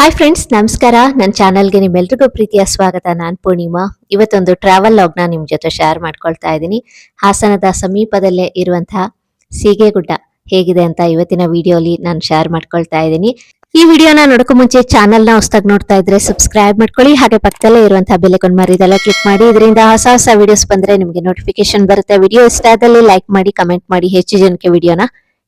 Hi friends ನಮಸ್ಕಾರ. ನನ್ನ ಚಾನಲ್ಗೆ ನಿಮ್ಮೆಲ್ರಿಗೂ ಪ್ರೀತಿಯ ಸ್ವಾಗತ. ನಾನು ಪೂರ್ಣಿಮಾ. ಇವತ್ತೊಂದು ಟ್ರಾವೆಲ್ ಲಾಗ್ನ ನಿಮ್ಮ ಜೊತೆ ಶೇರ್ ಮಾಡ್ಕೊಳ್ತಾ ಇದ್ದೀನಿ. ಹಾಸನದ ಸಮೀಪದಲ್ಲೇ ಇರುವಂತಹ ಸೀಗೆಗುಡ್ಡ ಹೇಗಿದೆ ಅಂತ ಇವತ್ತಿನ ವಿಡಿಯೋಲಿ ನಾನು ಶೇರ್ ಮಾಡ್ಕೊಳ್ತಾ ಇದ್ದೀನಿ. ಈ ವಿಡಿಯೋನ ನೋಡಕ್ಕೂ ಮುಂಚೆ ಚಾನಲ್ನ ಹೊಸದಾಗಿ ನೋಡ್ತಾ ಇದ್ರೆ ಸಬ್ಸ್ಕ್ರೈಬ್ ಮಾಡ್ಕೊಳ್ಳಿ. ಹಾಗೆ ಪಕ್ಕದಲ್ಲೇ ಇರುವಂತಹ ಬೆಲೆಕೊಂಡು ಮರಿದೆಲ್ಲ ಕ್ಲಿಕ್ ಮಾಡಿ. ಇದರಿಂದ ಹೊಸ ಹೊಸ ವಿಡಿಯೋಸ್ ಬಂದ್ರೆ ನಿಮಗೆ ನೋಟಿಫಿಕೇಶನ್ ಬರುತ್ತೆ. ವಿಡಿಯೋ ಇಷ್ಟ ಆದಲ್ಲಿ ಲೈಕ್ ಮಾಡಿ ಕಮೆಂಟ್ ಮಾಡಿ. ಹೆಚ್ಚು ಜನಕ್ಕೆ ವಿಡಿಯೋನ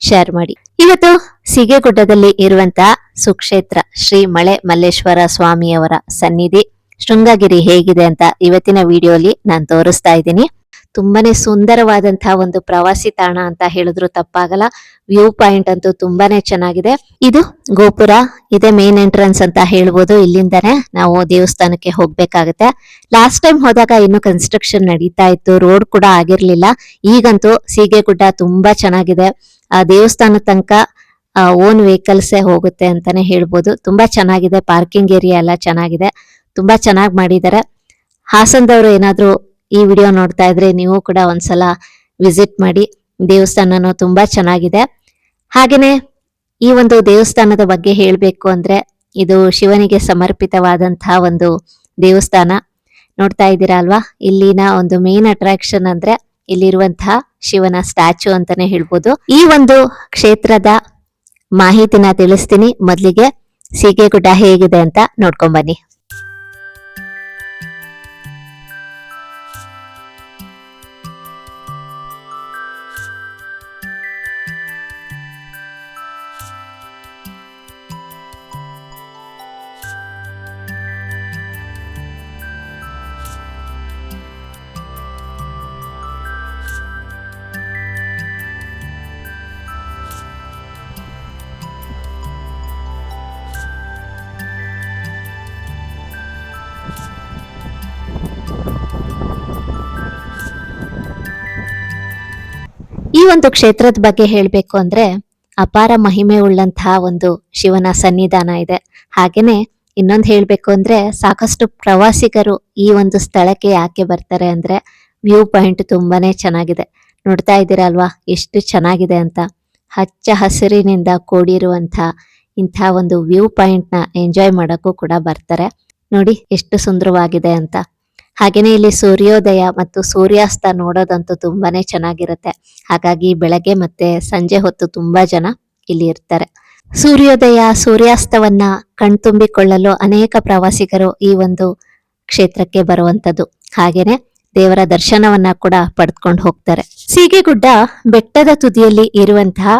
ಶೇರ್ ಮಾಡಿ. ಇವತ್ತು ಸಿಗೆಗುಡ್ಡದಲ್ಲಿ ಇರುವಂತ ಸುಕ್ಷೇತ್ರ ಶ್ರೀ ಮಳೆ ಮಲ್ಲೇಶ್ವರ ಸ್ವಾಮಿಯವರ ಸನ್ನಿಧಿ ಶೃಂಗಗಿರಿ ಹೇಗಿದೆ ಅಂತ ಇವತ್ತಿನ ವಿಡಿಯೋಲಿ ನಾನು ತೋರಿಸ್ತಾ ಇದ್ದೀನಿ. ತುಂಬಾನೇ ಸುಂದರವಾದಂತಹ ಒಂದು ಪ್ರವಾಸಿ ತಾಣ ಅಂತ ಹೇಳಿದ್ರು ತಪ್ಪಾಗಲ್ಲ. ವ್ಯೂ ಪಾಯಿಂಟ್ ಅಂತೂ ತುಂಬಾನೇ ಚೆನ್ನಾಗಿದೆ. ಇದು ಗೋಪುರ, ಇದೆ ಮೇನ್ ಎಂಟ್ರೆನ್ಸ್ ಅಂತ ಹೇಳ್ಬೋದು. ಇಲ್ಲಿಂದಾನೆ ನಾವು ದೇವಸ್ಥಾನಕ್ಕೆ ಹೋಗ್ಬೇಕಾಗತ್ತೆ. ಲಾಸ್ಟ್ ಟೈಮ್ ಹೋದಾಗ ಇನ್ನು ಕನ್ಸ್ಟ್ರಕ್ಷನ್ ನಡೀತಾ ಇತ್ತು. ರೋಡ್ ಕೂಡ ಆಗಿರ್ಲಿಲ್ಲ. ಈಗಂತೂ ಸೀಗೆಗುಡ್ಡ ತುಂಬಾ ಚೆನ್ನಾಗಿದೆ. ಆ ದೇವಸ್ಥಾನ ತನಕ ಓನ್ ವೆಹಿಕಲ್ಸೇ ಹೋಗುತ್ತೆ ಅಂತಾನೆ ಹೇಳ್ಬೋದು. ತುಂಬಾ ಚೆನ್ನಾಗಿದೆ. ಪಾರ್ಕಿಂಗ್ ಏರಿಯಾ ಎಲ್ಲ ಚೆನ್ನಾಗಿದೆ. ತುಂಬಾ ಚೆನ್ನಾಗಿ ಮಾಡಿದ್ದಾರೆ. ಹಾಸನದವರು ಏನಾದ್ರೂ ಈ ವಿಡಿಯೋ ನೋಡ್ತಾ ಇದ್ರೆ ನೀವು ಕೂಡ ಒಂದ್ಸಲ ವಿಸಿಟ್ ಮಾಡಿ. ದೇವಸ್ಥಾನನೂ ತುಂಬಾ ಚೆನ್ನಾಗಿದೆ. ಹಾಗೇನೆ ಈ ಒಂದು ದೇವಸ್ಥಾನದ ಬಗ್ಗೆ ಹೇಳಬೇಕು ಅಂದ್ರೆ ಇದು ಶಿವನಿಗೆ ಸಮರ್ಪಿತವಾದಂತಹ ಒಂದು ದೇವಸ್ಥಾನ. ನೋಡ್ತಾ ಇದ್ದೀರಾ ಅಲ್ವಾ? ಇಲ್ಲಿನ ಒಂದು ಮೇನ್ ಅಟ್ರಾಕ್ಷನ್ ಅಂದ್ರೆ ಇಲ್ಲಿರುವಂತಹ ಶಿವನ ಸ್ಟ್ಯಾಚು ಅಂತಾನೆ ಹೇಳ್ಬೋದು. ಈ ಒಂದು ಕ್ಷೇತ್ರದ ಮಾಹಿತಿನ ತಿಳಿಸ್ತೀನಿ ಮೊದಲಿಗೆ. ಸೀಗೆಗುಡ್ಡ ಹೇಗಿದೆ ಅಂತ ನೋಡ್ಕೊಂಡ್ ಬನ್ನಿ. ಒಂದು ಕ್ಷೇತ್ರದ ಬಗ್ಗೆ ಹೇಳಬೇಕು ಅಂದ್ರೆ ಅಪಾರ ಮಹಿಮೆ ಉಳ್ಳಂತಹ ಒಂದು ಶಿವನ ಸನ್ನಿಧಾನ ಇದೆ. ಹಾಗೇನೆ ಇನ್ನೊಂದು ಹೇಳಬೇಕು ಅಂದ್ರೆ ಸಾಕಷ್ಟು ಪ್ರವಾಸಿಗರು ಈ ಒಂದು ಸ್ಥಳಕ್ಕೆ ಯಾಕೆ ಬರ್ತಾರೆ ಅಂದ್ರೆ ವ್ಯೂ ಪಾಯಿಂಟ್ ತುಂಬಾನೇ ಚೆನ್ನಾಗಿದೆ. ನೋಡ್ತಾ ಇದ್ದೀರಲ್ವಾ? ಎಷ್ಟು ಚೆನ್ನಾಗಿದೆ ಅಂತ. ಹಚ್ಚ ಹಸಿರಿನಿಂದ ಕೂಡಿರುವಂತಹ ಇಂಥ ಒಂದು ವ್ಯೂ ಪಾಯಿಂಟ್ನ ಎಂಜಾಯ್ ಮಾಡೋಕ್ಕೂ ಕೂಡ ಬರ್ತಾರೆ. ನೋಡಿ, ಎಷ್ಟು ಸುಂದರವಾಗಿದೆ ಅಂತ. ಹಾಗೇನೆ ಇಲ್ಲಿ ಸೂರ್ಯೋದಯ ಮತ್ತು ಸೂರ್ಯಾಸ್ತ ನೋಡೋದಂತೂ ತುಂಬಾನೇ ಚೆನ್ನಾಗಿರುತ್ತೆ. ಹಾಗಾಗಿ ಬೆಳಗ್ಗೆ ಮತ್ತೆ ಸಂಜೆ ಹೊತ್ತು ತುಂಬಾ ಜನ ಇಲ್ಲಿ ಇರ್ತಾರೆ. ಸೂರ್ಯೋದಯ, ಸೂರ್ಯಾಸ್ತವನ್ನ ಕಣ್ತುಂಬಿಕೊಳ್ಳಲು ಅನೇಕ ಪ್ರವಾಸಿಗರು ಈ ಒಂದು ಕ್ಷೇತ್ರಕ್ಕೆ ಬರುವಂತದ್ದು. ಹಾಗೇನೆ ದೇವರ ದರ್ಶನವನ್ನ ಕೂಡ ಪಡೆದುಕೊಂಡು ಹೋಗ್ತಾರೆ. ಸೀಗೆಗುಡ್ಡ ಬೆಟ್ಟದ ತುದಿಯಲ್ಲಿ ಇರುವಂತಹ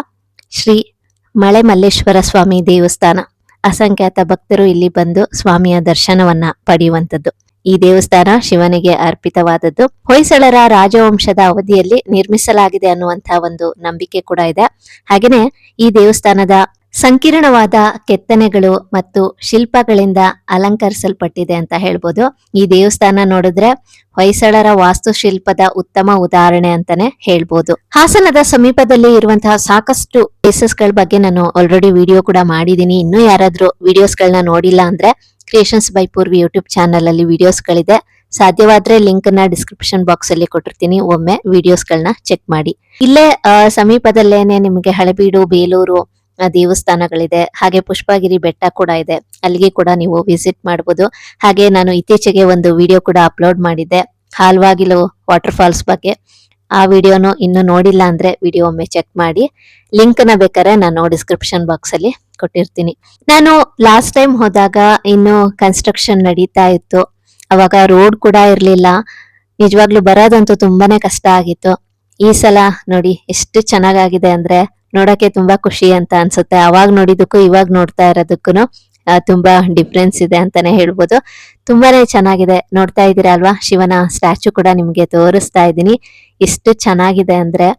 ಶ್ರೀ ಮಳೆ ಮಲ್ಲೇಶ್ವರ ಸ್ವಾಮಿ ದೇವಸ್ಥಾನ. ಅಸಂಖ್ಯಾತ ಭಕ್ತರು ಇಲ್ಲಿ ಬಂದು ಸ್ವಾಮಿಯ ದರ್ಶನವನ್ನ ಪಡೆಯುವಂತದ್ದು. ಈ ದೇವಸ್ಥಾನ ಶಿವನಿಗೆ ಅರ್ಪಿತವಾದದ್ದು. ಹೊಯ್ಸಳರ ರಾಜವಂಶದ ಅವಧಿಯಲ್ಲಿ ನಿರ್ಮಿಸಲಾಗಿದೆ ಅನ್ನುವಂತಹ ಒಂದು ನಂಬಿಕೆ ಕೂಡ ಇದೆ. ಹಾಗೇನೆ ಈ ದೇವಸ್ಥಾನದ ಸಂಕೀರ್ಣವಾದ ಕೆತ್ತನೆಗಳು ಮತ್ತು ಶಿಲ್ಪಗಳಿಂದ ಅಲಂಕರಿಸಲ್ಪಟ್ಟಿದೆ ಅಂತ ಹೇಳ್ಬೋದು. ಈ ದೇವಸ್ಥಾನ ನೋಡಿದ್ರೆ ಹೊಯ್ಸಳರ ವಾಸ್ತುಶಿಲ್ಪದ ಉತ್ತಮ ಉದಾಹರಣೆ ಅಂತಾನೆ ಹೇಳ್ಬೋದು. ಹಾಸನದ ಸಮೀಪದಲ್ಲಿ ಇರುವಂತಹ ಸಾಕಷ್ಟು ಪ್ಲೇಸಸ್ಗಳ ಬಗ್ಗೆ ನಾನು ಆಲ್ರೆಡಿ ವಿಡಿಯೋ ಕೂಡ ಮಾಡಿದೀನಿ ಇನ್ನೂ ಯಾರಾದ್ರೂ ವಿಡಿಯೋಸ್ ಗಳನ್ನ ನೋಡಿಲ್ಲ ಅಂದ್ರೆ creations by Purvi YouTube channel ಅಲ್ಲಿ ವಿಡಿಯೋಸ್ ಗಳಿದೆ. ಸಾಧ್ಯವಾದ್ರೆ ಲಿಂಕ್ನ ಡಿಸ್ಕ್ರಿಪ್ಷನ್ ಬಾಕ್ಸ್ ಅಲ್ಲಿ ಕೊಟ್ಟಿರ್ತೀನಿ. ಒಮ್ಮೆ ವಿಡಿಯೋಸ್ ಗಳನ್ನ ಚೆಕ್ ಮಾಡಿ. ಇಲ್ಲೇ ಸಮೀಪದಲ್ಲೇನೆ ನಿಮಗೆ ಹಳೆಬೀಡು, ಬೇಲೂರು ದೇವಸ್ಥಾನಗಳಿದೆ. ಹಾಗೆ ಪುಷ್ಪಗಿರಿ ಬೆಟ್ಟ ಕೂಡ ಇದೆ. ಅಲ್ಲಿಗೆ ಕೂಡ ನೀವು ವಿಸಿಟ್ ಮಾಡಬಹುದು ಹಾಗೆ ನಾನು ಇತ್ತೀಚೆಗೆ ಒಂದು ವಿಡಿಯೋ ಕೂಡ ಅಪ್ಲೋಡ್ ಮಾಡಿದ್ದೆ. ಹಾಲ್ವಾಗಿಲು ವಾಟರ್ ಫಾಲ್ಸ್ ಬಗ್ಗೆ. ಆ ವಿಡಿಯೋನು ಇನ್ನು ನೋಡಿಲ್ಲ ಅಂದ್ರೆ ವಿಡಿಯೋ ಒಮ್ಮೆ ಚೆಕ್ ಮಾಡಿ. ಲಿಂಕ್ನ ಬೇಕಾದ್ರೆ ನಾನು ಡಿಸ್ಕ್ರಿಪ್ಷನ್ ಬಾಕ್ಸ್ ಅಲ್ಲಿ ಕೊಟ್ಟಿರ್ತೀನಿ. ನಾನು ಲಾಸ್ಟ್ ಟೈಮ್ ಹೋದಾಗ ಇನ್ನು ಕನ್ಸ್ಟ್ರಕ್ಷನ್ ನಡೀತಾ ಇತ್ತು. ಅವಾಗ ರೋಡ್ ಕೂಡ ಇರಲಿಲ್ಲ. ನಿಜವಾಗ್ಲೂ ಬರೋದಂತೂ ತುಂಬಾನೇ ಕಷ್ಟ ಆಗಿತ್ತು. ಈ ಸಲ ನೋಡಿ ಎಷ್ಟು ಚೆನ್ನಾಗಾಗಿದೆ ಅಂದ್ರೆ ನೋಡಕ್ಕೆ ತುಂಬಾ ಖುಷಿ ಅಂತ ಅನ್ಸುತ್ತೆ. ಅವಾಗ ನೋಡಿದಕ್ಕೂ ಇವಾಗ ನೋಡ್ತಾ ಇರೋದಕ್ಕೂ ತುಂಬಾ ಡಿಫ್ರೆನ್ಸ್ ಇದೆ ಅಂತಾನೆ ಹೇಳ್ಬೋದು. ತುಂಬಾನೇ ಚೆನ್ನಾಗಿದೆ. ನೋಡ್ತಾ ಇದ್ದೀರಾ ಅಲ್ವಾ? ಶಿವನ ಸ್ಟ್ಯಾಚು ಕೂಡ ನಿಮಗೆ ತೋರಿಸ್ತಾ ಇದ್ದೀನಿ. ಎಷ್ಟು ಚೆನ್ನಾಗಿದೆ ಅಂದ್ರೆ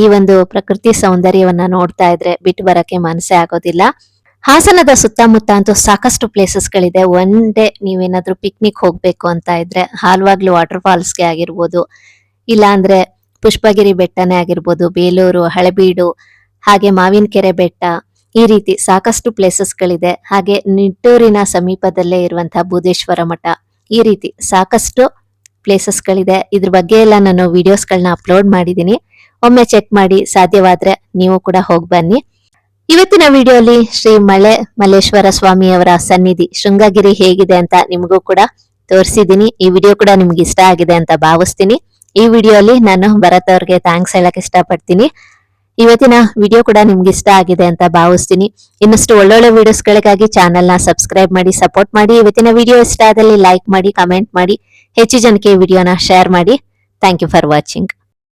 ಈ ಒಂದು ಪ್ರಕೃತಿ ಸೌಂದರ್ಯವನ್ನ ನೋಡ್ತಾ ಇದ್ರೆ ಬಿಟ್ಟು ಬರಕ್ಕೆ ಮನಸ್ಸೇ ಆಗೋದಿಲ್ಲ. ಹಾಸನದ ಸುತ್ತಮುತ್ತ ಅಂತೂ ಸಾಕಷ್ಟು ಪ್ಲೇಸಸ್ ಗಳಿದೆ. ಒನ್ ಡೇ ನೀವೇನಾದ್ರೂ ಪಿಕ್ನಿಕ್ ಹೋಗ್ಬೇಕು ಅಂತ ಇದ್ರೆ, ಹಾಲ್ವಾಗ್ಲು ವಾಟರ್ ಫಾಲ್ಸ್ಗೆ ಆಗಿರ್ಬೋದು ಇಲ್ಲ ಅಂದ್ರೆ ಪುಷ್ಪಗಿರಿ ಬೆಟ್ಟನೇ ಆಗಿರ್ಬೋದು, ಬೇಲೂರು, ಹಳೆಬೀಡು, ಹಾಗೆ ಮಾವಿನಕೆರೆ ಬೆಟ್ಟ, ಈ ರೀತಿ ಸಾಕಷ್ಟು ಪ್ಲೇಸಸ್ ಗಳಿದೆ. ಹಾಗೆ ನಿಟ್ಟೂರಿನ ಸಮೀಪದಲ್ಲೇ ಇರುವಂತಹ ಬೂದೇಶ್ವರ ಮಠ, ಈ ರೀತಿ ಸಾಕಷ್ಟು ಪ್ಲೇಸಸ್ ಗಳಿದೆ ಇದ್ರ ಬಗ್ಗೆ ಎಲ್ಲ ನಾನು ವಿಡಿಯೋಸ್ಗಳನ್ನ ಅಪ್ಲೋಡ್ ಮಾಡಿದೀನಿ. ಒಮ್ಮೆ ಚೆಕ್ ಮಾಡಿ ಸಾಧ್ಯವಾದ್ರೆ ನೀವು ಕೂಡ ಹೋಗಿ ಬನ್ನಿ. ಇವತ್ತಿನ ವಿಡಿಯೋಲಿ ಶ್ರೀ ಮಳೆ ಮಲ್ಲೇಶ್ವರ ಸ್ವಾಮಿಯವರ ಸನ್ನಿಧಿ ಶೃಂಗಗಿರಿ ಹೇಗಿದೆ ಅಂತ ನಿಮಗೂ ಕೂಡ ತೋರಿಸಿದೀನಿ. ಈ ವಿಡಿಯೋ ಕೂಡ ನಿಮ್ಗೆ ಇಷ್ಟ ಆಗಿದೆ ಅಂತ ಭಾವಿಸ್ತೀನಿ. ಈ ವಿಡಿಯೋಲಿ ನಾನು ಭರತ್ ಅವ್ರಿಗೆ ಥ್ಯಾಂಕ್ಸ್ ಹೇಳಕ್ ಇಷ್ಟಪಡ್ತೀನಿ. ಇವತ್ತಿನ ವಿಡಿಯೋ ಕೂಡ ನಿಮ್ಗೆ ಇಷ್ಟ ಆಗಿದೆ ಅಂತ ಭಾವಿಸ್ತೀನಿ. ಇನ್ನಷ್ಟು ಒಳ್ಳೊಳ್ಳೆ ವಿಡಿಯೋಸ್ಗಳಿಗಾಗಿ ನ ಸಬ್ಸ್ಕ್ರೈಬ್ ಮಾಡಿ ಸಪೋರ್ಟ್ ಮಾಡಿ. ಇವತ್ತಿನ ವಿಡಿಯೋ ಇಷ್ಟ ಆದಲ್ಲಿ ಲೈಕ್ ಮಾಡಿ ಕಮೆಂಟ್ ಮಾಡಿ. ಹೆಚ್ಚು ಜನಕ್ಕೆ ಈ ವಿಡಿಯೋನ ಶೇರ್ ಮಾಡಿ. Thank you for watching